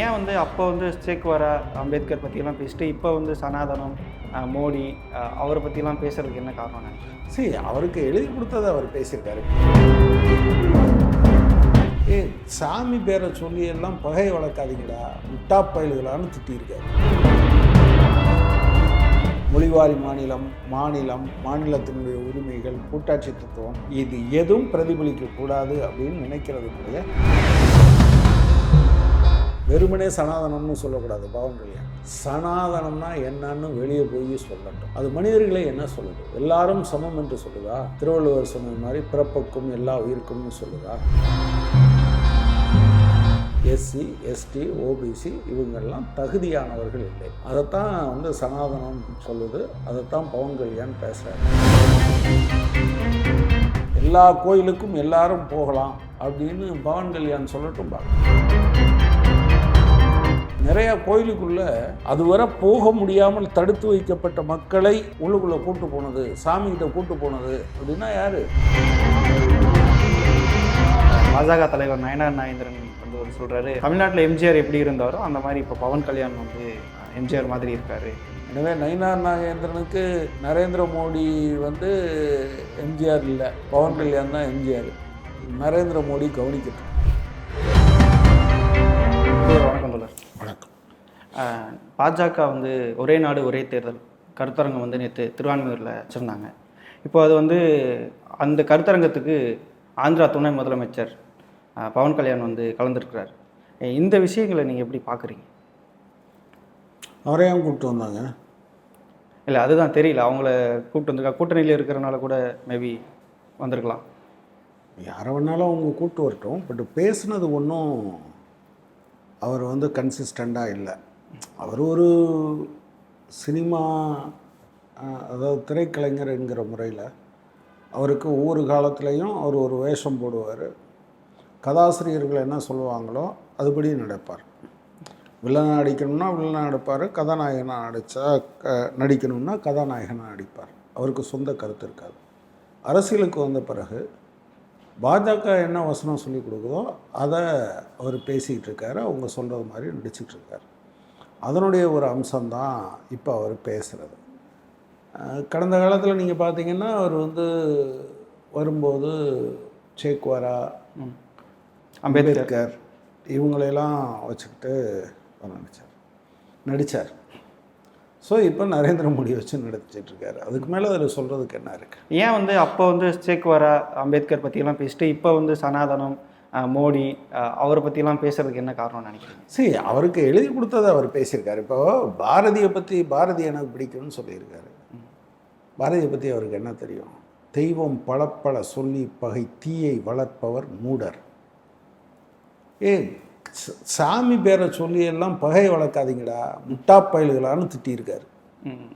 ஏன் வந்து அப்போ வந்து சேக்வாரா அம்பேத்கர் பற்றியெல்லாம் பேசிட்டு இப்போ வந்து சனாதனம் மோடி அவரை பற்றிலாம் பேசுறதுக்கு என்ன காரணம்? சரி அவருக்கு எழுதி கொடுத்ததை அவர் பேசியிருக்காரு. ஏ சாமி பேரை சொல்லி எல்லாம் பகை வளர்க்காதீங்களா முட்டா பயல்களான்னு திட்டியிருக்காரு. மொழிவாரி மாநிலம் மாநிலம் மாநிலத்தினுடைய உரிமைகள் கூட்டாட்சி தத்துவம் இது எதுவும் பிரதிபலிக்க கூடாது அப்படின்னு நினைக்கிறதுக்குரிய வெறுமனே சனாதனம்னு சொல்லக்கூடாது பவன் கல்யாண். சனாதனம்னா என்னன்னு வெளியே போய் சொல்லட்டும். அது மனிதர்களே என்ன சொல்லுது? எல்லாரும் சமம் என்று சொல்லுதா? திருவள்ளுவர் சொன்னது மாதிரி பிறப்புக்கும் எல்லா உயிருக்கும்னு சொல்லுதா? எஸ்சி எஸ்டி ஓபிசி இவங்கெல்லாம் தகுதியானவர்கள் இல்லை. அதைத்தான் வந்து சனாதனம் சொல்லுது. அதைத்தான் பவன் கல்யாண் பேசுகிறார் எல்லா கோயிலுக்கும் எல்லாரும் போகலாம் அப்படின்னு பவன் கல்யாண் சொல்லட்டும் பாருங்க நிறைய கோயிலுக்குள்ள அதுவரை போக முடியாமல் தடுத்து வைக்கப்பட்ட மக்களை உள்ளுக்குள்ள கூட்டு போனது சாமிகிட்ட கூட்டு போனது. அப்படின்னா யாரு? பாஜக தலைவர் நயனார் நாகேந்திரன் வந்து ஒரு சொல்கிறாரு தமிழ்நாட்டில் எம்ஜிஆர் எப்படி இருந்தாரோ அந்த மாதிரி இப்போ பவன் கல்யாண் வந்து எம்ஜிஆர் மாதிரி இருக்காரு. எனவே நயினார் நாகேந்திரனுக்கு நரேந்திர மோடி வந்து எம்ஜிஆர் இல்லை. பவன் கல்யாண் தான் எம்ஜிஆர். நரேந்திர மோடி கவனிக்கட்டும். பாஜக வந்து ஒரே நாடு ஒரே தேர்தல். கருத்தரங்கம் வந்து நேற்று திருவான்மையூரில் வச்சுருந்தாங்க. இப்போ அது வந்து அந்த கருத்தரங்கத்துக்கு ஆந்திரா துணை முதலமைச்சர் பவன் கல்யாண் வந்து கலந்துருக்கிறார். இந்த விஷயங்களை நீங்கள் எப்படி பார்க்குறீங்க அவரையும் கூப்பிட்டு வந்தாங்க. இல்லை அதுதான் தெரியல. அவங்கள கூப்பிட்டு வந்திருக்கா. கூட்டணியில் இருக்கிறனால கூட மேபி வந்திருக்கலாம். யாரை வேணாலும் அவங்க கூப்பிட்டு வரட்டும். பட் பேசுனது ஒன்றும் அவர் வந்து கன்சிஸ்டண்ட்டாக இல்லை. அவர் ஒரு சினிமா அதாவது அதாவது திரைக்கலைஞருங்கிற முறையில் அவருக்கு ஒவ்வொரு காலத்துலேயும் அவர் ஒரு வேஷம் போடுவார். கதாசிரியர்கள் என்ன சொல்லுவாங்களோ அதுபடி நடப்பார். வில்லனாக நடிக்கணும்னா வில்லனாக நடிப்பார் கதாநாயகனாக நடித்தா க நடிக்கணும்னா கதாநாயகனாக நடிப்பார். அவருக்கு சொந்த கருத்து இருக்காது. அரசியலுக்கு வந்த பிறகு பாஜக என்ன வசனம் சொல்லி கொடுக்குதோ அதை அவர் பேசிக்கிட்டு இருக்காரு அவங்க சொல்கிறது மாதிரி நடிச்சிட்ருக்காரு அதனுடைய ஒரு அம்சம்தான் இப்போ அவர் பேசுகிறது கடந்த காலத்தில் நீங்கள் பார்த்தீங்கன்னா அவர் வந்து வரும்போது சேக்வாரா அம்பேத்கர் இவங்களையெல்லாம் வச்சுக்கிட்டு அவர் நடித்தார் ஸோ இப்போ நரேந்திர மோடி வச்சு நடிச்சிட்டு இருக்காரு அதுக்கு மேலே அதில் சொல்கிறதுக்கு என்ன இருக்குது ஏன் வந்து அப்போ வந்து சேக்வாரா அம்பேத்கர் பற்றியெல்லாம் பேசிட்டு இப்போ வந்து சனாதனம் மோடி அவரை பற்றியெல்லாம் பேசுறதுக்கு என்ன காரணம் நினைக்கிறீங்க? சரி அவருக்கு எழுதி கொடுத்ததை அவர் பேசியிருக்காரு. இப்போ பாரதியை பற்றி பாரதி எனக்கு பிடிக்கும்னு சொல்லியிருக்காரு. பாரதியை பற்றி அவருக்கு என்ன தெரியும்? தெய்வம் பளப்பள சொல்லி பகை தீயை வளர்ப்பவர் மூடர். ஏ சாமி பேரை சொல்லி எல்லாம் பகை வளர்க்காதீங்கடா. முட்டா பயல்களான்னு திட்டியிருக்காரு. ம்.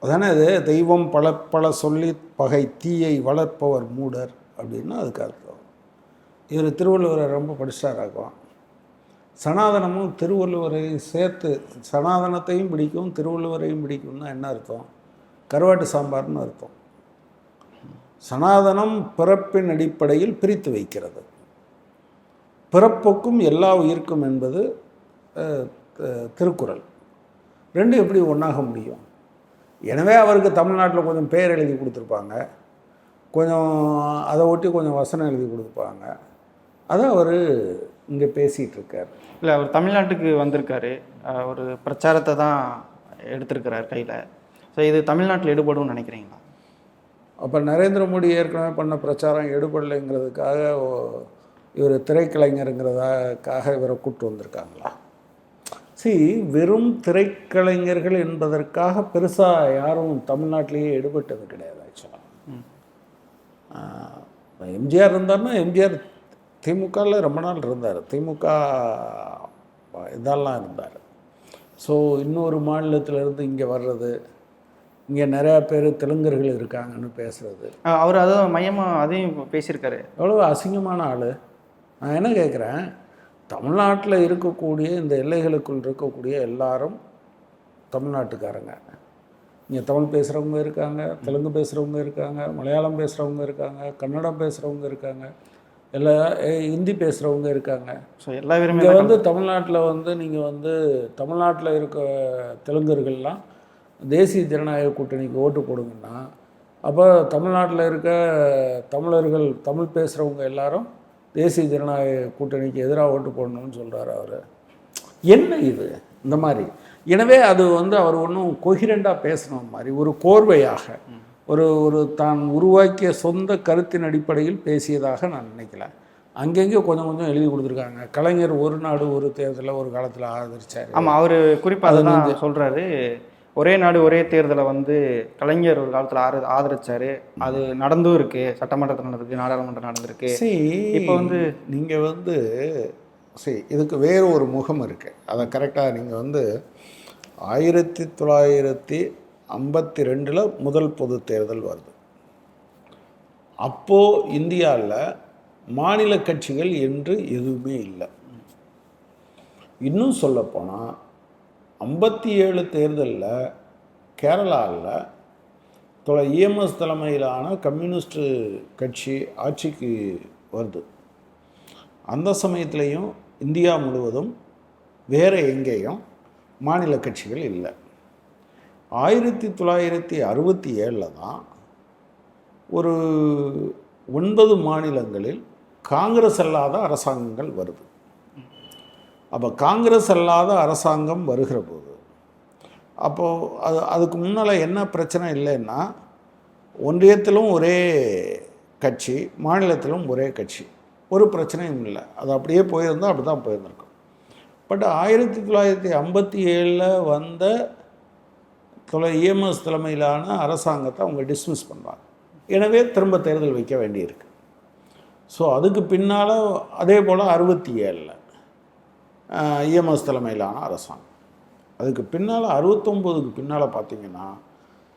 அதானே அது? தெய்வம் பளப்பள சொல்லி பகை தீயை வளர்ப்பவர் மூடர் அப்படின்னா அதுக்கு இவர் திருவள்ளுவரை ரொம்ப படிச்சாராக்கும். சனாதனமும் திருவள்ளுவரையும் சேர்த்து சனாதனத்தையும் பிடிக்கும் திருவள்ளுவரையும் பிடிக்கும்னா என்ன அர்த்தம்? கருவாட்டு சாம்பார்னு அர்த்தம். சனாதனம் பிறப்பின் அடிப்படையில் பிரித்து வைக்கிறது. பிறப்புக்கும் எல்லா உயிர்க்கும் என்பது திருக்குறள். ரெண்டும் எப்படி ஒன்றாக முடியும்? எனவே அவருக்கு தமிழ்நாட்டில் கொஞ்சம் பெயர் எழுதி கொடுத்துருப்பாங்க. கொஞ்சம் அதை ஒட்டி கொஞ்சம் வசனம் எழுதி கொடுத்துருப்பாங்க. அதை அவர் இங்கே பேசிகிட்டு இருக்கார் இல்லை அவர் தமிழ்நாட்டுக்கு வந்திருக்காரு. ஒரு பிரச்சாரத்தை தான் எடுத்திருக்கிறார் கையில். ஸோ இது தமிழ்நாட்டில் ஈடுபடும்னு நினைக்கிறீங்களா? அப்போ நரேந்திர மோடி ஏற்கனவே பண்ண பிரச்சாரம் எடுபடலைங்கிறதுக்காக ஓ- இவர் திரைக்கலைஞருங்கிறதுக்காக இவரை கூப்பிட்டு வந்திருக்காங்களா? see வெறும் திரைக்கலைஞர்கள் என்பதற்காக பெருசாக யாரும் தமிழ்நாட்டிலேயே எடுபட்டது கிடையாது ஆக்சுவலாக எம்ஜிஆர் இருந்தார்னா எம்ஜிஆர் திமுகவில் ரொம்ப நாள் இருந்தார். திமுக இதெல்லாம் இருந்தார். ஸோ இன்னொரு மாநிலத்திலேருந்து இங்கே வர்றது இங்கே நிறையா பேர் தெலுங்கர்கள் இருக்காங்கன்னு பேசுகிறது அவர் அதான் மையமாக அதையும் பேசியிருக்காரு. எவ்வளோ அசிங்கமான ஆள். நான் என்ன கேட்குறேன் தமிழ்நாட்டில் இருக்கக்கூடிய இந்த எல்லைகளுக்குள் இருக்கக்கூடிய எல்லாரும் தமிழ்நாட்டுக்காரங்க. இங்கே தமிழ் பேசுகிறவங்க இருக்காங்க தெலுங்கு பேசுகிறவங்க இருக்காங்க மலையாளம் பேசுகிறவங்க இருக்காங்க கன்னடம் பேசுகிறவங்க இருக்காங்க. எல்லா ஹிந்தி பேசுகிறவங்க இருக்காங்க. ஸோ எல்லா இங்கே வந்து தமிழ்நாட்டில் வந்து நீங்கள் வந்து தமிழ்நாட்டில் இருக்க தெலுங்கர்கள்லாம் தேசிய ஜனநாயக கூட்டணிக்கு ஓட்டு போடுங்கன்னா அப்போ தமிழ்நாட்டில் இருக்க தமிழர்கள் தமிழ் பேசுகிறவங்க எல்லாரும் தேசிய ஜனநாயக கூட்டணிக்கு எதிராக ஓட்டு போடணும்னு சொல்கிறாரு அவர். என்ன இது? இந்த மாதிரி. எனவே அது வந்து அவர் ஒன்றும் கொஹிரண்டாக பேசணும் மாதிரி ஒரு கோர்வையாக. ஒரு ஒரு தான் உருவாக்கிய சொந்த கருத்தின் அடிப்படையில் பேசியதாக நான் நினைக்கல. அங்கங்கே கொஞ்சம் கொஞ்சம் எழுதி கொடுத்துருக்காங்க. கலைஞர் ஒரு நாடு ஒரு தேர்தலில் ஒரு காலத்தில் ஆதரிச்சார். ஆமாம் அவர் குறிப்பாக அதுதான் சொல்கிறாரு ஒரே நாடு ஒரே தேர்தலை வந்து கலைஞர் ஒரு காலத்தில் ஆறு ஆதரிச்சாரு. அது நடந்தும் இருக்கு. சட்டமன்றத்தில் நடந்திருக்கு நாடாளுமன்றம் நடந்திருக்கு. சரி. இப்போ வந்து நீங்கள் வந்து சரி இதுக்கு வேறு ஒரு முகம் இருக்குது அதை கரெக்டாக நீங்கள் வந்து ஆயிரத்தி தொள்ளாயிரத்தி ஐம்பத்தி ரெண்டில் முதல் பொது தேர்தல் வருது. அப்போது இந்தியாவில் மாநில கட்சிகள் என்று எதுவுமே இல்லை. இன்னும் சொல்லப்போனால் ஐம்பத்தி ஏழு தேர்தலில் கேரளாவில் தொலை இஎம்எஸ் தலைமையிலான கம்யூனிஸ்ட் கட்சி ஆட்சிக்கு வருது. அந்த சமயத்துலேயும் இந்தியா முழுவதும் வேறு எங்கேயும் மாநில கட்சிகள் இல்லை. ஆயிரத்தி தொள்ளாயிரத்தி அறுபத்தி ஏழில் தான் ஒரு ஒன்பது மாநிலங்களில் காங்கிரஸ் அல்லாத அரசாங்கங்கள் வருது. அப்போ காங்கிரஸ் அல்லாத அரசாங்கம் வருகிற போது அப்போது அது அதுக்கு முன்னால் என்ன பிரச்சனை இல்லைன்னா ஒன்றியத்திலும் ஒரே கட்சி மாநிலத்திலும் ஒரே கட்சி. ஒரு பிரச்சனையும் இல்லை. அது அப்படியே போயிருந்தால் அப்படி தான் போயிருந்திருக்கும். பட் ஆயிரத்தி தொள்ளாயிரத்தி ஐம்பத்தி ஏழில் வந்த தொலை இஎம்எஸ் தலைமையிலான அரசாங்கத்தை அவங்க டிஸ்மிஸ் பண்ணுறாங்க எனவே திரும்ப தேர்தல் வைக்க வேண்டியிருக்கு. ஸோ அதுக்கு பின்னால் அதே போல் அறுபத்தி ஏழில் இஎம்எஸ் தலைமையிலான அரசாங்கம். அதுக்கு பின்னால் அறுபத்தொம்போதுக்கு பின்னால் பார்த்தீங்கன்னா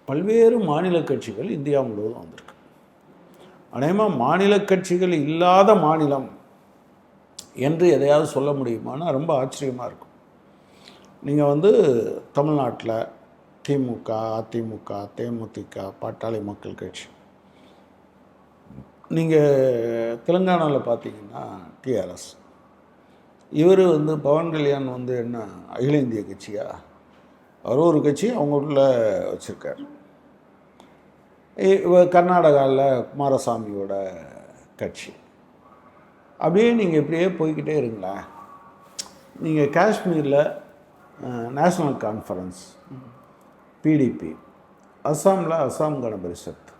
பல்வேறு மாநில கட்சிகள் இந்தியா முழுவதும் வந்திருக்கு. அநேகமாக மாநில கட்சிகள் இல்லாத மாநிலம் என்று எதையாவது சொல்ல முடியுமானா ரொம்ப ஆச்சரியமாக இருக்கும். நீங்கள் வந்து தமிழ்நாட்டில் திமுக அதிமுக தேமுதிக பாட்டாளி மக்கள் கட்சி. நீங்கள் தெலுங்கானாவில் பார்த்தீங்கன்னா டிஆர்எஸ் இவர் வந்து பவன் கல்யாண் வந்து என்ன அகில இந்திய கட்சியா? அவர் ஒரு கட்சி அவங்க வச்சுருக்கார். கர்நாடகாவில் குமாரசாமியோட கட்சி. அப்படியே நீங்கள் இப்படியே போய்க்கிட்டே இருங்களேன். நீங்கள் காஷ்மீரில் நேஷ்னல் கான்ஃபரன்ஸ் பிடிபி அஸ்ஸாமில் அஸ்ஸாம் கண பரிஷத்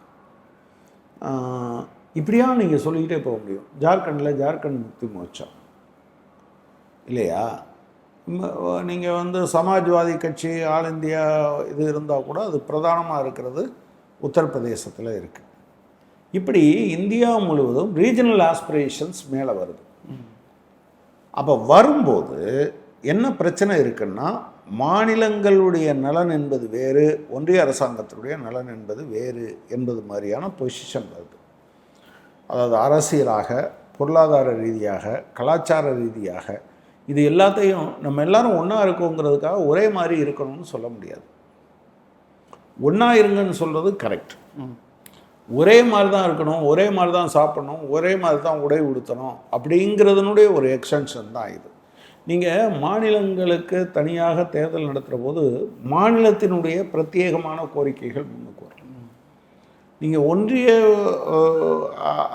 இப்படியா நீங்கள் சொல்லிக்கிட்டே போக முடியும். ஜார்க்கண்டில் ஜார்க்கண்ட் முக்தி மோர்ச்சா. இல்லையா? நீங்கள் வந்து சமாஜ்வாதி கட்சி ஆல் இந்தியா இது இருந்தால் கூட அது பிரதானமாக இருக்கிறது உத்தரப்பிரதேசத்தில் இருக்குது இப்படி இந்தியா முழுவதும் ரீஜனல் ஆஸ்பிரேஷன்ஸ் மேலே வருது. அப்போ வரும்போது என்ன பிரச்சனை இருக்குன்னா மாநிலங்களுடைய நலன் என்பது வேறு ஒன்றிய அரசாங்கத்தினுடைய நலன் என்பது வேறு என்பது மாதிரியான பொசிஷன் வருது அதாவது அரசியலாக பொருளாதார ரீதியாக கலாச்சார ரீதியாக இது எல்லாத்தையும் நம்ம எல்லாரும் ஒன்றா இருக்கோங்கிறதுக்காக ஒரே மாதிரி இருக்கணும்னு சொல்ல முடியாது. ஒன்றா இருங்கன்னு சொல்கிறது கரெக்ட் ஒரே மாதிரி தான் இருக்கணும் ஒரே மாதிரி தான் சாப்பிடணும் ஒரே மாதிரி தான் உடை உடுத்தணும் அப்படிங்கிறதுனுடைய ஒரு எக்ஸ்டென்ஷன் தான் இது. நீங்கள் மாநிலங்களுக்கு தனியாக தேர்தல் நடத்துகிற போது மாநிலத்தினுடைய பிரத்யேகமான கோரிக்கைகள் முன்னுக்கு வரும். நீங்கள் ஒன்றிய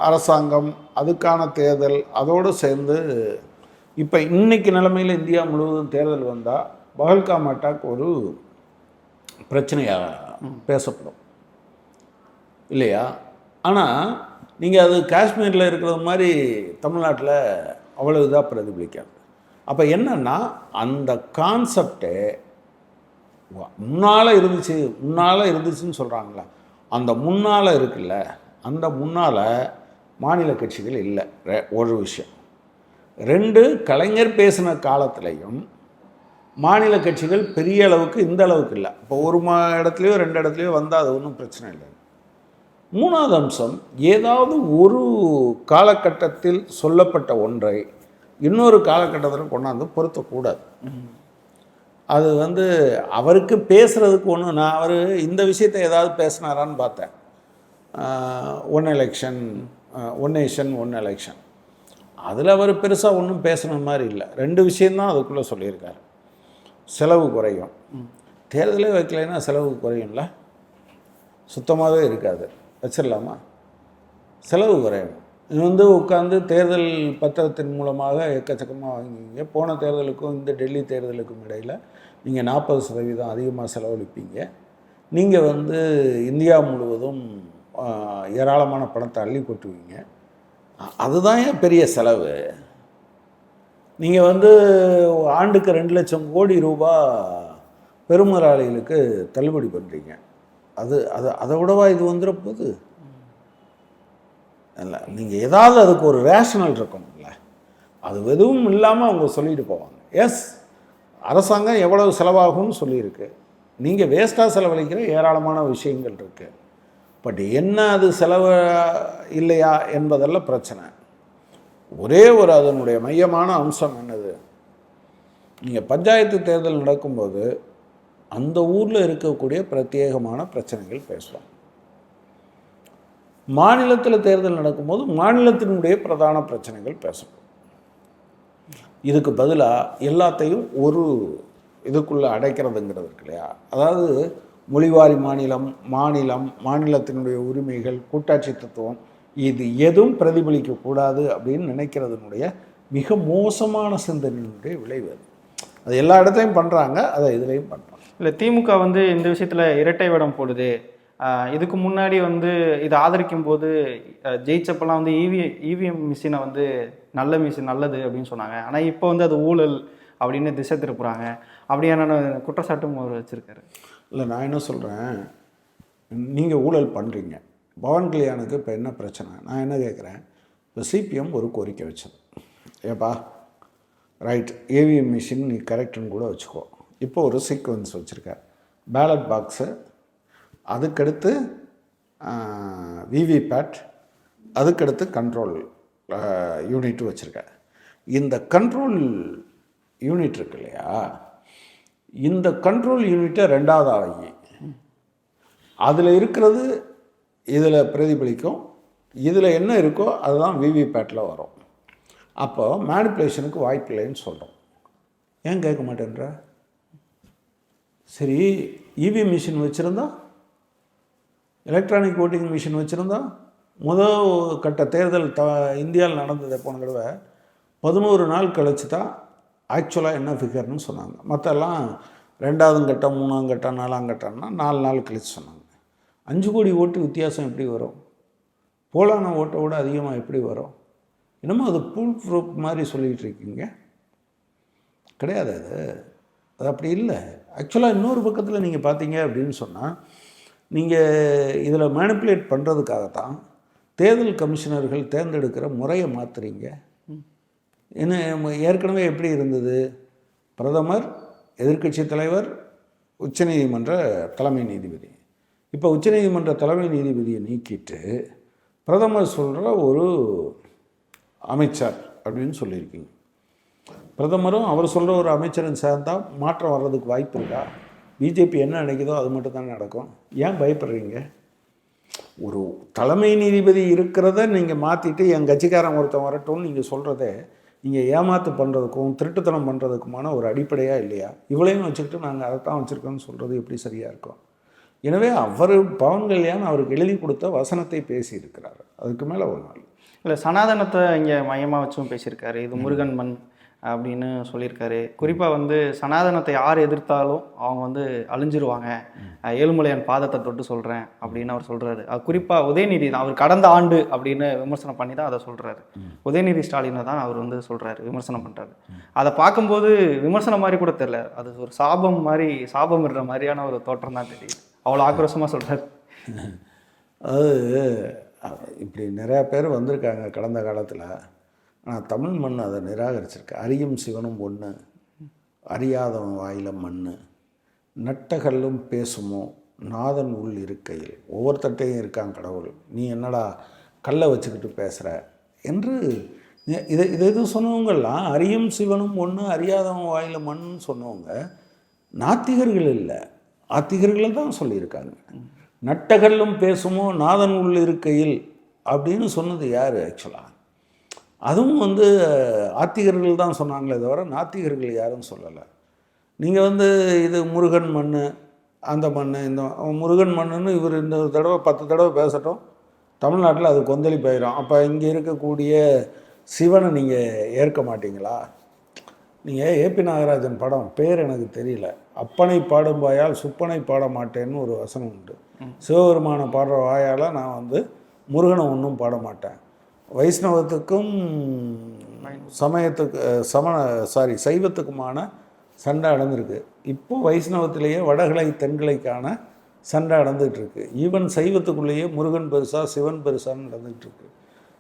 அரசாங்கம் அதுக்கான தேர்தல் அதோடு சேர்ந்து இப்போ இன்னைக்கு நிலைமையில் இந்தியா முழுவதும் தேர்தல் வந்தால் பகல்காம் அட்டாக் ஒரு பிரச்சனையாக பேசப்படும். இல்லையா? ஆனால் நீங்கள் அது காஷ்மீரில் இருக்கிறது மாதிரி தமிழ்நாட்டில் அவ்வளோ இதாக பிரதிபலிக்காது. அப்போ என்னன்னா அந்த கான்செப்டு முன்னால் இருந்துச்சு முன்னால் இருந்துச்சுன்னு சொல்கிறாங்களா அந்த முன்னால் இருக்குல்ல அந்த முன்னால் மாநில கட்சிகள் இல்லை ரெ- ஒரு விஷயம். ரெண்டு கலைஞர் பேசின காலத்திலையும் மாநில கட்சிகள் பெரிய அளவுக்கு இந்த அளவுக்கு இல்லை. இப்போ ஒரு மா இடத்துலையோ ரெண்டு இடத்துலையோ வந்தால் அது ஒன்றும் பிரச்சனை இல்லை. மூணாவது அம்சம் ஏதாவது ஒரு காலகட்டத்தில் சொல்லப்பட்ட ஒன்றை இன்னொரு காலகட்டத்தில் கொண்டாந்து பொருத்தக்கூடாது. அது வந்து அவருக்கு பேசுகிறதுக்கு ஒன்று நான் அவர் இந்த விஷயத்தை ஏதாவது பேசினாரான்னு பார்த்தேன். One election one nation one election அதில் அவர் பெருசாக ஒன்றும் பேசுன மாதிரி இல்லை. ரெண்டு விஷயந்தான் அதுக்குள்ளே சொல்லியிருக்காரு. செலவு குறையும். தேர்தலே வைக்கலைன்னா செலவு குறையும்ல? சுத்தமாகவே இருக்காது. வச்சிடலாமா செலவு குறையும் வந்து உட்காந்து தேர்தல் பத்திரத்தின் மூலமாக எக்கச்சக்கமாக வாங்குவீங்க போன தேர்தலுக்கும் இந்த டெல்லி தேர்தலுக்கும் இடையில் நீங்கள் நாற்பது சதவீதம் அதிகமாக செலவழிப்பீங்க. நீங்கள் வந்து இந்தியா முழுவதும் ஏராளமான பணத்தை அள்ளி கொட்டுவீங்க. அதுதான் ஏன் பெரிய செலவு? நீங்கள் வந்து ஆண்டுக்கு ரெண்டு லட்சம் கோடி ரூபா பெருமுதலாளிகளுக்கு தள்ளுபடி பண்ணுறீங்க அது அது அதை விடவா இது வந்துட போது? இல்லை நீங்கள் ஏதாவது அதுக்கு ஒரு ரேஷனல் இருக்கணும்ல. அது எதுவும் இல்லாமல் அவங்க சொல்லிட்டு போவாங்க. எஸ் அரசாங்கம் எவ்வளவு செலவாகும்னு சொல்லியிருக்கு. நீங்கள் வேஸ்ட்டாக செலவழிக்கிற ஏராளமான விஷயங்கள் இருக்குது பட் என்ன அது செலவு இல்லையா என்பதெல்லாம் பிரச்சனை. ஒரே ஒரு அதனுடைய மையமான அம்சம் என்னது? நீங்கள் பஞ்சாயத்து தேர்தல் நடக்கும்போது அந்த ஊரில் இருக்கக்கூடிய பிரத்யேகமான பிரச்சனைகள் பேசலாம் மாநிலத்தில் தேர்தல் நடக்கும்போது மாநிலத்தினுடைய பிரதான பிரச்சனைகள் பேசணும் இதுக்கு பதிலாக எல்லாத்தையும் ஒரு இதுக்குள்ளே அடைக்கிறதுங்கிறது இருக்கு இல்லையா? அதாவது மொழிவாரி மாநிலம் மாநிலம் மாநிலத்தினுடைய உரிமைகள் கூட்டாட்சி தத்துவம் இது எதுவும் பிரதிபலிக்கக்கூடாது அப்படின்னு நினைக்கிறதுனுடைய மிக மோசமான சிந்தனையினுடைய விளைவு அது. அது எல்லா இடத்துலையும் பண்ணுறாங்க அதை இதுலேயும் பண்ணுறாங்க இல்லை திமுக வந்து இந்த விஷயத்தில் இரட்டை வடம் போடுது. இதுக்கு முன்னாடி வந்து இதை ஆதரிக்கும் போது ஜெயிச்சப்பெல்லாம் வந்து இவி இவிஎம் மிஷினை வந்து நல்ல மிஷின் நல்லது அப்படின்னு சொன்னாங்க. ஆனால் இப்போ வந்து அது ஊழல் அப்படின்னு திசை திருப்புறாங்க. அப்படியான குற்றச்சாட்டும் அவர் வச்சுருக்காரு? இல்லை நான் என்ன சொல்கிறேன் நீங்கள் ஊழல் பண்ணுறீங்க பவன் கல்யாணுக்கு இப்போ என்ன பிரச்சனை? நான் என்ன கேட்குறேன்? இப்போ சிபிஎம் ஒரு கோரிக்கை வச்சது. ஏப்பா ரைட் ஏவிஎம் மிஷின் நீ கரெக்டுன்னு கூட வச்சுக்கோ. இப்போ ஒரு சீக்வன்ஸ் வச்சுருக்க பேலட் பாக்ஸு அதுக்கடுத்து விவிபேட் அதுக்கடுத்து கண்ட்ரோல் யூனிட் வச்சுருக்கேன் இந்த கண்ட்ரோல் யூனிட் இருக்கு இல்லையா? இந்த கண்ட்ரோல் யூனிட்டை ரெண்டாவது ஆகி அதில் இருக்கிறது இதில் பிரதிபலிக்கும். இதில் என்ன இருக்கோ அதுதான் விவிபேட்டில் வரும். அப்போ மேனிப்புலேஷனுக்கு வாய்ப்பு இல்லைன்னு சொல்கிறோம் ஏன் கேட்க மாட்டேன்ற? சரி இவி மிஷின் வச்சுருந்தா எலக்ட்ரானிக் ஓட்டிங் மிஷின் வச்சுருந்தா முதல் கட்ட தேர்தல் த இந்தியாவில் நடந்தது போன தடவை பதினோரு நாள் கழிச்சு தான் ஆக்சுவலாக என்ன ஃபிகர்னு சொன்னாங்க. மற்றெல்லாம் ரெண்டாவது கட்டம் மூணாம் கட்டம் நாலாம் கட்டம்னா நாலு நாள் கழித்து சொன்னாங்க. அஞ்சு கோடி ஓட்டு வித்தியாசம் எப்படி வரும்? போலான ஓட்டை விட அதிகமாக எப்படி வரும்? என்னமோ அது புல் ப்ரூஃப் மாதிரி சொல்லிக்கிட்டு இருக்கீங்க. கிடையாது அது. அது அப்படி இல்லை. ஆக்சுவலாக இன்னொரு பக்கத்தில் நீங்கள் பார்த்தீங்க அப்படின்னு சொன்னால் நீங்கள் இதில் மேனிப்புலேட் பண்ணுறதுக்காகத்தான் தேர்தல் கமிஷனர்கள் தேர்ந்தெடுக்கிற முறையை மாற்றுறீங்க என்ன ஏற்கனவே எப்படி இருந்தது? பிரதமர் எதிர்க்கட்சி தலைவர் உச்சநீதிமன்ற தலைமை நீதிபதி. இப்போ உச்சநீதிமன்ற தலைமை நீதிபதியை நீக்கிட்டு பிரதமர் சொல்கிற ஒரு அமைச்சர் அப்படின்னு சொல்லியிருக்கீங்க. பிரதமரும் அவர் சொல்கிற ஒரு அமைச்சரும் சேர்ந்தால் மாற்றம் வர்றதுக்கு வாய்ப்பு இருக்கா? பிஜேபி என்ன நினைக்குதோ அது மட்டும் தான் நடக்கும். ஏன் பயப்படுறீங்க? ஒரு தலைமை நீதிபதி இருக்கிறத நீங்கள் மாற்றிட்டு என் கட்சிக்காரன் ஒருத்தன் வரட்டும்னு நீங்கள் சொல்கிறதே நீங்கள் ஏமாத்து பண்ணுறதுக்கும் திருட்டுத்தனம் பண்ணுறதுக்குமான ஒரு அடிப்படையாக இல்லையா? இவளையும் வச்சுக்கிட்டு நாங்கள் அதை தான் வச்சுருக்கோன்னு சொல்கிறது எப்படி சரியாக இருக்கும்? எனவே அவர் பவன் கல்யாண் அவருக்கு எழுதி கொடுத்த வசனத்தை பேசியிருக்கிறார். அதுக்கு மேலே ஒரு நாள். இல்லை சனாதனத்தை இங்கே மையமாக வச்சும் பேசியிருக்காரு. இது முருகன் மண் அப்படின்னு சொல்லியிருக்காரு. குறிப்பாக வந்து சனாதனத்தை யார் எதிர்த்தாலும் அவங்க வந்து அழிஞ்சிருவாங்க. ஏழுமலையான் பாதத்தை தொட்டு சொல்கிறேன் அப்படின்னு அவர் சொல்கிறாரு அது குறிப்பாக உதயநிதி தான் அவர் கடந்த ஆண்டு அப்படின்னு விமர்சனம் பண்ணி தான் அதை சொல்கிறாரு உதயநிதி ஸ்டாலினை தான் அவர் வந்து சொல்கிறாரு விமர்சனம் பண்ணுறாரு அதை பார்க்கும்போது விமர்சனம் மாதிரி கூட தெரியல. அது ஒரு சாபம் மாதிரி சாபம் இடுற மாதிரியான ஒரு தோற்றம் தான் தெரியுது. அவ்வளோ ஆக்ரோஷமாக சொல்கிறாரு அது இப்படி நிறையா பேர் வந்திருக்காங்க கடந்த காலத்தில். ஆனால் தமிழ் மண் அதை நிராகரிச்சிருக்கு. அரியும் சிவனும் ஒன்று அறியாதவன் வாயில மண் நட்டகல்லும் பேசுமோ நாதன் உள் இருக்கையில். ஒவ்வொருத்தட்டையும் இருக்கான் கடவுள். நீ என்னடா கல்லை வச்சுக்கிட்டு பேசுகிற என்று இதை இதை எதுவும் சொன்னவங்கெல்லாம் அரியும் சிவனும் ஒன்று அறியாதவன் வாயில மண்ணுன்னு சொன்னவங்க நாத்திகர்கள் இல்லை. ஆத்திகர்கள் தான் சொல்லியிருக்காங்க. நட்டகல்லும் பேசுமோ நாதன் உள் இருக்கையில் அப்படின்னு சொன்னது யார் ஆக்சுவலாக அதுவும் வந்து ஆத்திகர்கள் தான் சொன்னாங்களே தவிர நாத்திகர்கள் யாரும் சொல்லலை. நீங்கள் வந்து இது முருகன் மண் அந்த மண் இந்த முருகன் மண்ணுன்னு இவர் இந்த தடவை பத்து தடவை பேசட்டும். தமிழ்நாட்டில் அது கொந்தளிப்பாயிரும் அப்போ இங்கே இருக்கக்கூடிய சிவனை நீங்கள் ஏற்க மாட்டீங்களா? நீங்கள் ஏபி நாகராஜன் படம் பேர் எனக்கு தெரியல. அப்பனை பாடும் வாயால் சுப்பனை பாட மாட்டேன்னு ஒரு வசனம் உண்டு. சிவபெருமானை பாடுற வாயால் நான் வந்து முருகனை ஒன்றும் பாட மாட்டேன். வைஷ்ணவத்துக்கும் சமயத்துக்கு சமண சாரி சைவத்துக்குமான சண்டை நடந்திருக்கு இப்போ வைஷ்ணவத்திலேயே வடகிளை தென்கிளைக்கான சண்டை நடந்துகிட்டு இருக்கு ஈவன் சைவத்துக்குள்ளேயே முருகன் பெருசா சிவன் பெருசான்னு நடந்துகிட்டு இருக்கு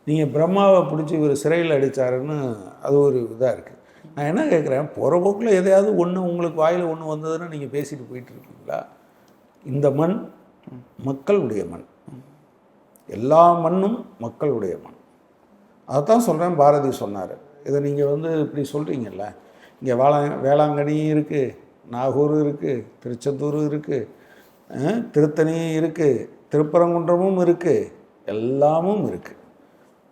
நீங்கள் பிரம்மாவை பிடிச்சி இவர் சிறையில் அடித்தாருன்னு அது ஒரு இதாக இருக்குது நான் என்ன கேட்குறேன் போகிற போக்கில் எதையாவது ஒன்று உங்களுக்கு வாயில் ஒன்று வந்ததுன்னா நீங்கள் பேசிட்டு போயிட்டு இருக்கீங்களா? இந்த மண் மக்களுடைய மண். எல்லா மண்ணும் மக்களுடைய மண். அதைத்தான் சொல்கிறேன் பாரதி சொன்னார். இதை நீங்கள் வந்து இப்படி சொல்கிறீங்கல்ல இங்கே வேளா வேளாங்கண்ணி இருக்குது நாகூர் இருக்குது திருச்செந்தூர் இருக்குது திருத்தணி இருக்குது திருப்பரங்குன்றமும் இருக்குது எல்லாமும் இருக்குது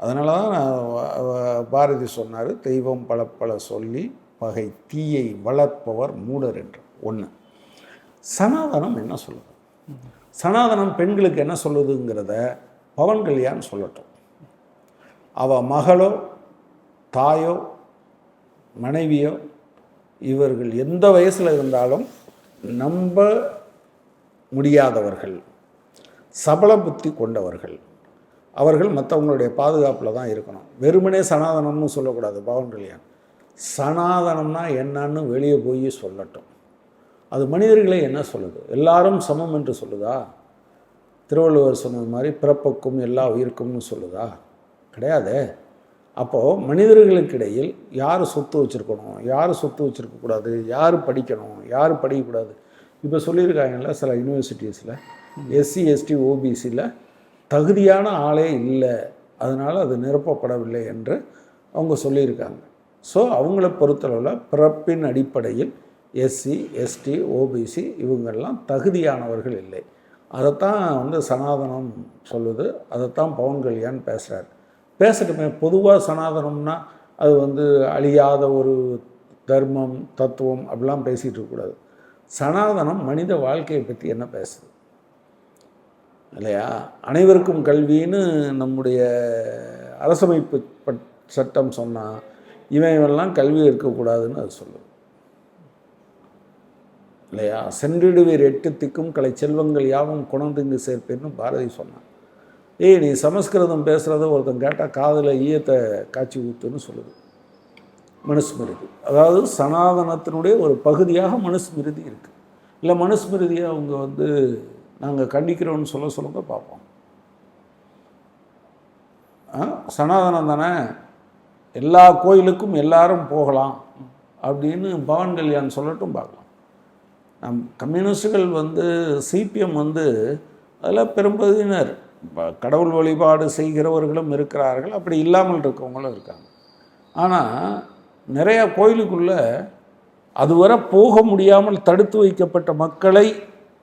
அதனால தான் நான் பாரதி சொன்னார் தெய்வம் பல பல சொல்லி பகை தீயை வளர்ப்பவர் மூடர் என்று. ஒன்று சனாதனம் என்ன சொல்லுது? சனாதனம் பெண்களுக்கு என்ன சொல்லுதுங்கிறத பவன் கல்யாண் சொல்லட்டும். அவ மகளோ தாயோ மனைவியோ இவர்கள் எந்த வயசில் இருந்தாலும் நம்ப முடியாதவர்கள் சபல புத்தி கொண்டவர்கள். அவர்கள் மற்றவங்களுடைய பாதுகாப்பில் தான் இருக்கணும். வெறுமனே சனாதனம்னு சொல்லக்கூடாது பவன் கல்யாண் சனாதனம்னா என்னன்னு வெளியே போய் சொல்லட்டும். அது மனிதர்களை என்ன சொல்லுது? எல்லாரும் சமம் என்று சொல்லுதா? திருவள்ளுவர் சொன்னது மாதிரி பிறப்புக்கும் எல்லா உயிருக்கும்னு சொல்லுதா? கிடையாதே. அப்போது மனிதர்களுக்கிடையில் யார் சொத்து வச்சுருக்கணும்? யார் சொத்து வச்சுருக்கக்கூடாது? யார் படிக்கணும்? யார் படிக்கக்கூடாது? இப்போ சொல்லியிருக்காங்கல்ல சில யூனிவர்சிட்டிஸில் எஸ்சி எஸ்டி ஓபிசியில் தகுதியான ஆளே இல்லை. அதனால் அது நிரப்பப்படவில்லை என்று அவங்க சொல்லியிருக்காங்க. ஸோ அவங்கள பொறுத்தளவில் பிறப்பின் அடிப்படையில் எஸ்சி எஸ்டி ஓபிசி இவங்கெல்லாம் தகுதியானவர்கள் இல்லை. அதைத்தான் வந்து சனாதனம் சொல்லுது. அதைத்தான் பவன் கல்யாண் பேசுகிறார் பேசட்டுமே. பொதுவாக சனாதனம்னா அது வந்து அழியாத ஒரு தர்மம் தத்துவம் அப்படிலாம் பேசிகிட்டு இருக்கக்கூடாது சனாதனம் மனித வாழ்க்கையை பற்றி என்ன பேசுது? இல்லையா? அனைவருக்கும் கல்வின்னு நம்முடைய அரசமைப்பு பட் சட்டம் சொன்னால் இவன் இவெல்லாம் கல்வி இருக்கக்கூடாதுன்னு அது சொல்லுது. இல்லையா? சென்றிடுவீர் எட்டு திக்கும் கலை செல்வங்கள் யாவும் குணந்திங்கு சேர்ப்பேன்னு பாரதி சொன்னான். ஏய் நீ சமஸ்கிருதம் பேசுகிறத ஒருத்தன் கேட்டால் காதில் ஈயத்தை காய்ச்சி ஊத்துன்னு சொல்லுது. மனுஸ்மிருதி. அதாவது சனாதனத்தினுடைய ஒரு பகுதியாக மனுஸ்மிருதி இருக்குது இல்லை மனுஸ்மிருதியை அவங்க வந்து நாங்கள் கண்டிக்கிறோம்னு சொல்ல சொல்லுங்க பார்ப்போம். ஆ, சனாதனம் தானே? எல்லா கோயிலுக்கும் எல்லாரும் போகலாம் அப்படின்னு பவன் கல்யாண் சொல்லட்டும் பார்க்கலாம். நம் கம்யூனிஸ்டுகள் வந்து சிபிஎம் வந்து அதில் பெரும்பகுதியினர். கடவுள் வழிபாடு செய்கிறவர்களும் இருக்கிறார்கள். அப்படி இல்லாமல் இருக்கவங்களும் இருக்காங்க. ஆனால் நிறையா கோயிலுக்குள்ளே அதுவரை போக முடியாமல் தடுத்து வைக்கப்பட்ட மக்களை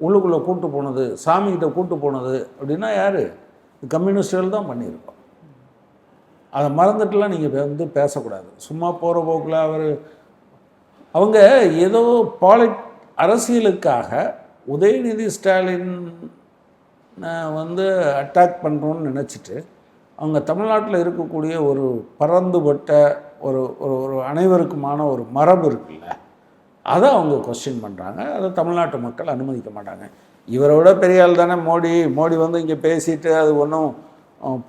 உள்ளுக்குள்ளே கூட்டு போனது சாமிகிட்ட கூட்டு போனது அப்படின்னா யார்? கம்யூனிஸ்டுகள் தான் பண்ணியிருக்கோம். அதை மறந்துட்டுலாம் நீங்கள் வந்து பேசக்கூடாது. சும்மா போகிற போக்கில் அவர் அவங்க ஏதோ பாலிட் அரசியலுக்காக உதயநிதி ஸ்டாலின் நான் வந்து அட்டாக் பண்ணுறோன்னு நினச்சிட்டு அவங்க தமிழ்நாட்டில் இருக்கக்கூடிய ஒரு பறந்துபட்ட ஒரு ஒரு ஒரு அனைவருக்குமான ஒரு மரபு இருக்குல்ல அதை அவங்க கொஸ்டின் பண்ணுறாங்க அதை தமிழ்நாட்டு மக்கள் அனுமதிக்க மாட்டாங்க. இவரை விட பெரிய ஆள் தானே மோடி. மோடி வந்து இங்கே பேசிட்டு அது ஒன்றும்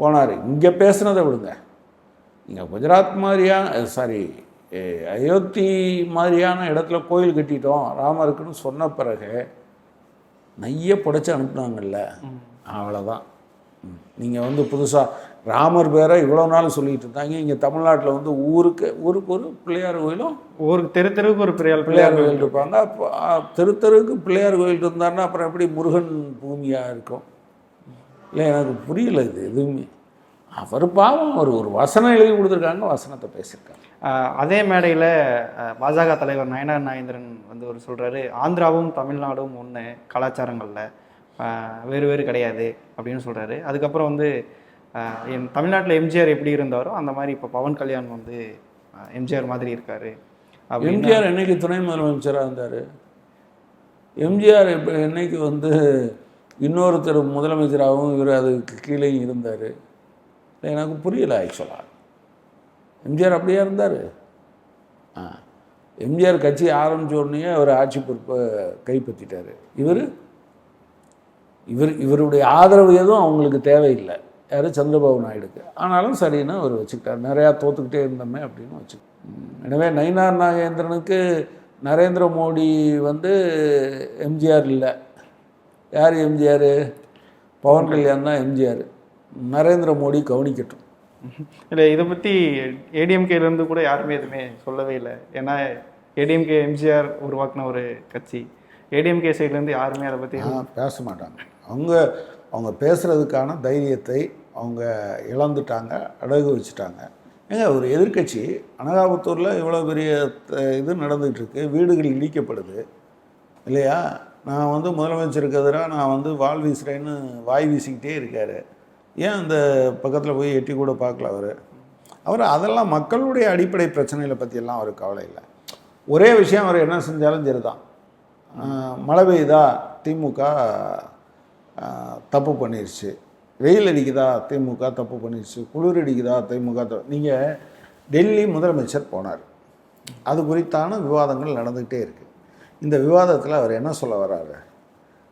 போனார். இங்கே பேசுனதை விடுங்க. இங்கே குஜராத் மாதிரியா சாரி அயோத்தி மாதிரியான இடத்துல கோயில் கட்டிட்டோம் ராமருக்குன்னு சொன்ன பிறகு நைய புடைச்சி அனுப்புனாங்கல்ல. அவ்வளோதான் நீங்கள் வந்து புதுசாக ராமர் பேரை இவ்வளோ நாள் சொல்லிட்டு இருந்தாங்க. இங்கே தமிழ்நாட்டில் வந்து ஊருக்கு ஊருக்கு ஒரு பிள்ளையார் கோயிலும் ஒரு தெரு தெருவுக்கு ஒரு பிள்ளையார் பிள்ளையார் கோயில் இருப்பாங்க. அப்போ தெரு தெருவுக்கு பிள்ளையார் கோயில் இருந்தாருன்னா அப்புறம் எப்படி முருகன் பூமியாக இருக்கும்? இல்லை எனக்கு புரியல இது எதுவுமே. அவர் பாவம் ஒரு ஒரு வசனம் எழுதி கொடுத்துருக்காங்க வசனத்தை பேசியிருக்காங்க அதே மேடையில் பாஜக தலைவர் நயனார் நாயந்திரன் வந்து ஒரு சொல்கிறாரு ஆந்திராவும் தமிழ்நாடும் ஒன்று கலாச்சாரங்களில். வேறு வேறு கிடையாது அப்படின்னு சொல்கிறாரு அதுக்கப்புறம் வந்து என் தமிழ்நாட்டில் எம்ஜிஆர் எப்படி இருந்தாரோ அந்த மாதிரி இப்போ பவன் கல்யாண் வந்து எம்ஜிஆர் மாதிரி இருக்காரு. எம்ஜிஆர் என்னைக்கு துணை முதலமைச்சராக இருந்தார்? எம்ஜிஆர் இப்போ என்னைக்கு வந்து இன்னொருத்தர் முதலமைச்சராகவும் இவர் அதுக்கு கீழேயும் இருந்தார்? எனக்கு புரியல ஆக்சுவலாக எம்ஜிஆர் அப்படியே இருந்தார். ஆ. எம்ஜிஆர் கட்சி ஆரம்பிச்ச உடனே அவர் ஆட்சி பொறுப்பை கைப்பற்றிட்டார். இவர்? இவர் இவருடைய ஆதரவு எதுவும் அவங்களுக்கு தேவையில்லை. யார்? சந்திரபாபு நாயுடுக்கு. ஆனாலும் சரின்னு அவர் வச்சுக்கிட்டார். நிறையா தோத்துக்கிட்டே இருந்தோமே அப்படின்னு வச்சு எனவே நயினார் நாகேந்திரனுக்கு நரேந்திர மோடி வந்து எம்ஜிஆர் இல்லை. யார் எம்ஜிஆர்? பவன் கல்யாண் தான் எம்ஜிஆர். நரேந்திர மோடி கவனிக்கட்டும். இல்லை இதை பற்றி ஏடிஎம்கேலேருந்து கூட யாருமே எதுவுமே சொல்லவே இல்லை. ஏன்னா ஏடிஎம்கே எம்ஜிஆர் உருவாக்குன ஒரு கட்சி. ஏடிஎம்கே சைட்லேருந்து யாருமே அதை பற்றி ஆ, பேச மாட்டாங்க அவங்க அவங்க பேசுகிறதுக்கான தைரியத்தை அவங்க இழந்துட்டாங்க அடகு வச்சுட்டாங்க. ஏங்க ஒரு எதிர்க்கட்சி அனகாபுத்தூரில் இவ்வளோ பெரிய இது நடந்துகிட்ருக்கு வீடுகள் இடிக்கப்படுது. இல்லையா? நான் வந்து முதலமைச்சருக்கு எதிராக நான் வந்து வால் வீசுகிறேன்னு வாய் வீசிக்கிட்டே இருக்கார். ஏன் அந்த பக்கத்தில் போய் எட்டி கூட பார்க்கல அவர்? அவர் அதெல்லாம் மக்களுடைய அடிப்படை பிரச்சனைகளை பற்றியெல்லாம் அவர் கவலை இல்லை. ஒரே விஷயம் அவர் என்ன செஞ்சாலும் சரிதான். மழை பெய்யுதா? திமுக தப்பு பண்ணிருச்சு. வெயில் அடிக்குதா? திமுக தப்பு பண்ணிருச்சு. குளிர் அடிக்குதா? திமுக தப்பு நீங்கள் டெல்லி முதலமைச்சர் போனார். அது குறித்தான விவாதங்கள் நடந்துக்கிட்டே இருக்குது இந்த விவாதத்தில் அவர் என்ன சொல்ல வர்றாரு?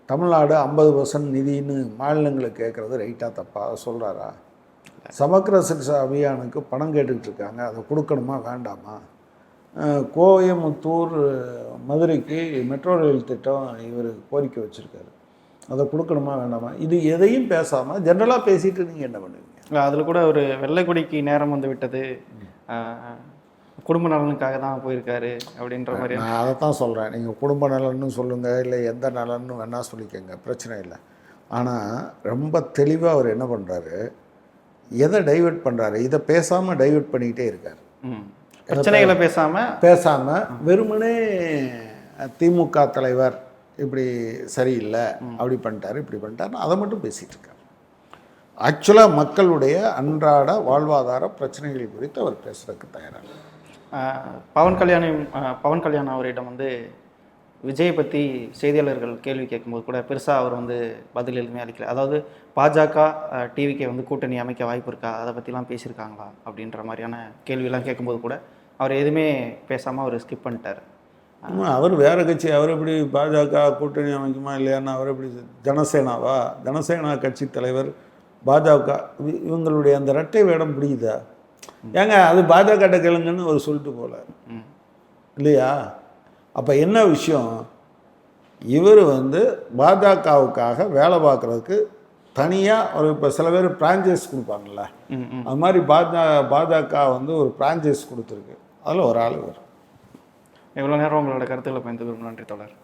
தமிழ்நாடு ஐம்பது பர்சன்ட் நிதின்னு மாநிலங்களுக்கு கேட்குறது ரைட்டாக தப்பா? சொல்கிறாரா சமக்கிர சிக்ஷா அபியானுக்கு பணம் கேட்டுக்கிட்டு இருக்காங்க. அதை கொடுக்கணுமா வேண்டாமா? அஹ் கோயமுத்தூர் மதுரைக்கு மெட்ரோ ரயில் திட்டம் இவர் கோரிக்கை வச்சுருக்காரு. அதை கொடுக்கணுமா வேண்டாமா? இது எதையும் பேசாமல் ஜென்ரலாக பேசிட்டு நீங்கள் என்ன பண்ணுவீங்க? அதில் கூட ஒரு வெள்ளைக்கொடிக்கு நேரம் வந்து விட்டது. குடும்ப நலனுக்காக தான் போயிருக்காரு அப்படின்ற மாதிரி. நான் அதை தான் சொல்கிறேன் நீங்கள் குடும்ப நலன்னு சொல்லுங்கள் இல்லை எந்த நலன்னு வேணால் சொல்லிக்கோங்க. பிரச்சனை இல்லை. ஆனால் ரொம்ப தெளிவாக அவர் என்ன பண்ணுறாரு எதை டைவர்ட் பண்ணுறாரு இதை பேசாமல் டைவர்ட் பண்ணிக்கிட்டே இருக்கார். பிரச்சனைகளை பேசாமல் பேசாமல் வெறுமனே திமுக தலைவர் இப்படி சரியில்லை அப்படி பண்ணிட்டாரு இப்படி பண்ணிட்டாரு அதை மட்டும் பேசிகிட்டு இருக்கார். ஆக்சுவலாக மக்களுடைய அன்றாட வாழ்வாதார பிரச்சனைகள் குறித்து அவர் பேசுறதுக்கு தயாராக பவன் கல்யாணம் பவன் கல்யாணம் அவரிடம் வந்து விஜயை பற்றி செய்தியாளர்கள் கேள்வி கேட்கும்போது கூட பெருசாக அவர் வந்து பதில் எதுவுமே அளிக்கல. அதாவது பாஜக டிவிக்கே வந்து கூட்டணி அமைக்க வாய்ப்பு இருக்கா? அதை பற்றிலாம் பேசியிருக்காங்களா? அப்படின்ற மாதிரியான கேள்வியெல்லாம் கேட்கும்போது கூட அவர் எதுவுமே பேசாமல் அவர் ஸ்கிப் பண்ணிட்டார். அவர் வேறு கட்சி அவர் எப்படி பாஜக கூட்டணி அமைக்குமா இல்லையான்னு அவர் எப்படி ஜனசேனாவா? ஜனசேனா கட்சி தலைவர் பாஜக. இவங்களுடைய அந்த இரட்டை வேடம் பிடிக்குதா? ஏங்க அது பாஜக கேளுங்கன்னு அவர் சொல்லிட்டு போல. இல்லையா? அப்போ என்ன விஷயம்? இவர் வந்து பாஜகவுக்காக வேலை பார்க்குறதுக்கு தனியாக ஒரு இப்போ சில பேர் பிரான்ச்சைஸ் கொடுப்பாங்கல்ல. அது மாதிரி பாஜக பாஜக வந்து ஒரு பிரான்ச்சைஸ் கொடுத்துருக்கு. அதில் ஒரு ஆள் இவர். இவ்வளோ நேரம் உங்களோட கருத்துக்களை பயந்து நன்றி தொடர்